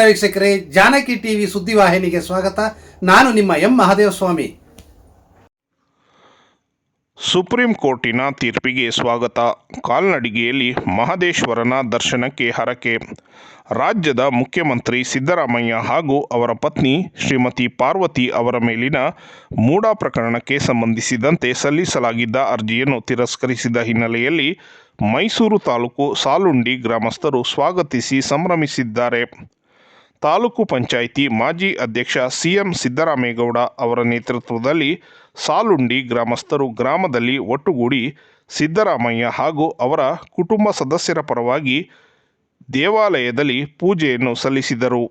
ವೀಕ್ಷಕರೇ, ಜಾನಕಿ ಟಿವಿ ಸುದ್ದಿವಾಹಿನಿಗೆ ಸ್ವಾಗತ. ನಾನು ನಿಮ್ಮ ಎಂ ಮಹದೇವಸ್ವಾಮಿ. ಸುಪ್ರೀಂ ಕೋರ್ಟಿನ ತೀರ್ಪಿಗೆ ಸ್ವಾಗತ. ಕಾಲ್ನಡಿಗೆಯಲ್ಲಿ ಮಹದೇಶ್ವರನ ದರ್ಶನಕ್ಕೆ ಹರಕೆ. ರಾಜ್ಯದ ಮುಖ್ಯಮಂತ್ರಿ ಸಿದ್ದರಾಮಯ್ಯ ಹಾಗೂ ಅವರ ಪತ್ನಿ ಶ್ರೀಮತಿ ಪಾರ್ವತಿ ಅವರ ಮೇಲಿನ ಮೂಡಾ ಪ್ರಕರಣಕ್ಕೆ ಸಂಬಂಧಿಸಿದಂತೆ ಸಲ್ಲಿಸಲಾಗಿದ್ದ ಅರ್ಜಿಯನ್ನು ತಿರಸ್ಕರಿಸಿದ ಹಿನ್ನೆಲೆಯಲ್ಲಿ ಮೈಸೂರು ತಾಲೂಕು ಸಾಲುಂಡಿ ಗ್ರಾಮಸ್ಥರು ಸ್ವಾಗತಿಸಿ ಸಂಭ್ರಮಿಸಿದ್ದಾರೆ. ತಾಲೂಕು ಪಂಚಾಯಿತಿ ಮಾಜಿ ಅಧ್ಯಕ್ಷ ಸಿಎಂ ಸಿದ್ದರಾಮೇಗೌಡ ಅವರ ನೇತೃತ್ವದಲ್ಲಿ ಸಾಲುಂಡಿ ಗ್ರಾಮಸ್ಥರು ಗ್ರಾಮದಲ್ಲಿ ಒಟ್ಟುಗೂಡಿ ಸಿದ್ದರಾಮಯ್ಯ ಹಾಗೂ ಅವರ ಕುಟುಂಬ ಸದಸ್ಯರ ಪರವಾಗಿ ದೇವಾಲಯದಲ್ಲಿ ಪೂಜೆಯನ್ನು ಸಲ್ಲಿಸಿದರು.